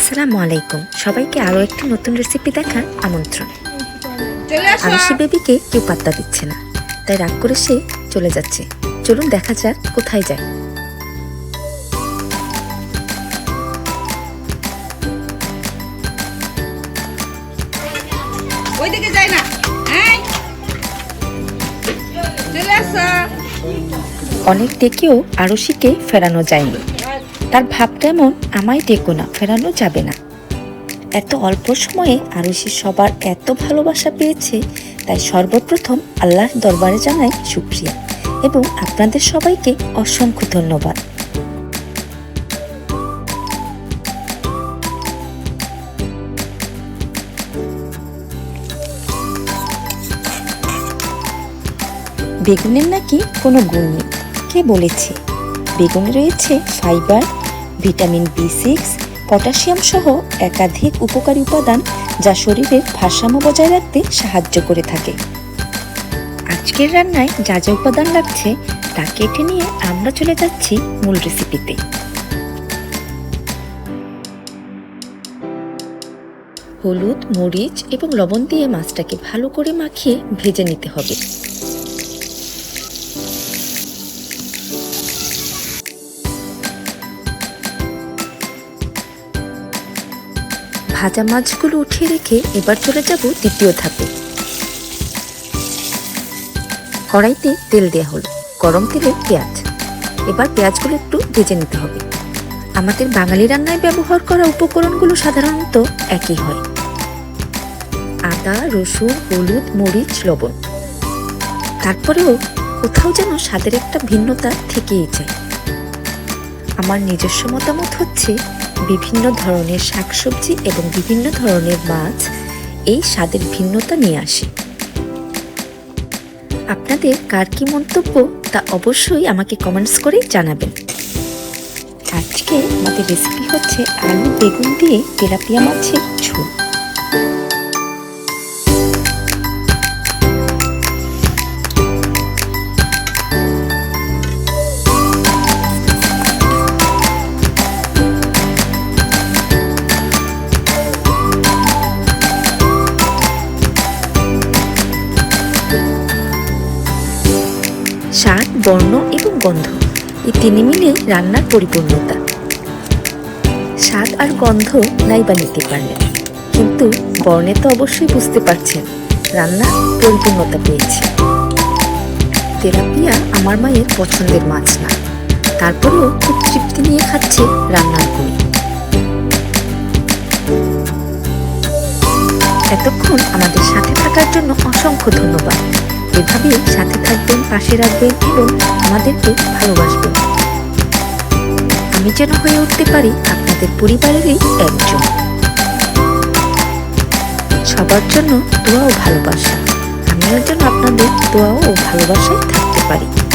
আসসালামু আলাইকুম। সবাইকে আরও একটি নতুন রেসিপি দেখার আমন্ত্রণ। আসো। আরশি বেবিকে কেউ পাত্তা দিচ্ছে না। তাই রাগ করে সে চলে যাচ্ছে। চলুন দেখা যাক কোথায় যায়। ওইদিকে না। অনেক ডেকেও আরশিকে ফেরানো যায়নি। তার ভাব এমন আমায় ডেকো না, ফেরানো যাবে না। এত অল্প সময়ে আরশি সবার এত ভালোবাসা পেয়েছে, তাই সর্বপ্রথম আল্লাহর দরবারে জানাই শুক্রিয়া এবং আপনাদের সবাইকে অসংখ্য ধন্যবাদ। বেগুনের নাকি কোনো গুণ নেই, কে বলেছে? বেগুনে রয়েছে fibre, vitamin B six, potassium সহ একাধিক উপকারী উপাদান যা শরীরের ভারসাম্য বজায় রাখতে সাহায্য করে থাকে। আজকের রান্নায় যা যা উপাদান লাগছে তা কেটে নিয়ে আমরা চলে যাচ্ছি মূল রেসিপিতে হলুদ, মরিচ এবং লবণ দিয়ে মাছটাকে ভালো করে মাখিয়ে ভেজে নিতে হবে। ভাজা মাছগুলো উঠিয়ে রেখে এবার চলে যাব দ্বিতীয় ধাপে। কড়াইতে তেল দেওয়া হলো, গরম তেলে পেঁয়াজ। এবার পেঁয়াজগুলো একটু ভেজে নিতে হবে। আমাদের বাঙালি রান্নায় ব্যবহার করা উপকরণগুলো সাধারণত একই হয়। আদা, রসুন, হলুদ, মরিচ, লবণ। তারপরেও কোথাও যেন স্বাদের একটা ভিন্নতা থেকেই যায়। আমার নিজস্ব মতামত হচ্ছে বিভিন্ন ধরনের শাকসবজি এবং বিভিন্ন ধরনের মাছ এই স্বাদের ভিন্নতা নিয়ে আসে। আপনাদের কার কি মন্তব্য তা অবশ্যই আমাকে কমেন্টস করে জানাবেন। আজকে আমাদের রেসিপি হচ্ছে আলু বেগুন দিয়ে তেলাপিয়া মাছের ঝোল। স্বাদ, বর্ণ এবং গন্ধ। এই তিনি মিলে রান্নার পরিপূর্ণতা। স্বাদ আর গন্ধ নাই বা নিতে পারলেন কিন্তু বর্ণে তো অবশ্যই বুঝতে পারছেন, রান্না পরিপূর্ণতা পেয়েছে। তেলাপিয়া আমার মায়ের পছন্দের মাছ না। তারপরেও খুব তৃপ্তি নিয়ে খাচ্ছে রান্নার গুণে এতক্ষণ আমাদের সাথে থাকার জন্য অসংখ্য ধন্যবাদ। এভাবেই সাথে থাকবেন, পাশে রাখবেন এবং আমাদেরকে ভালোবাসবেন। আমি যেন হয়ে উঠতে পারি আপনাদের পরিবারেরই একজন। সবার জন্য দোয়া ও ভালোবাসা। আমিও যেন আপনাদের দোয়া ও ভালোবাসায় থাকতে পারি।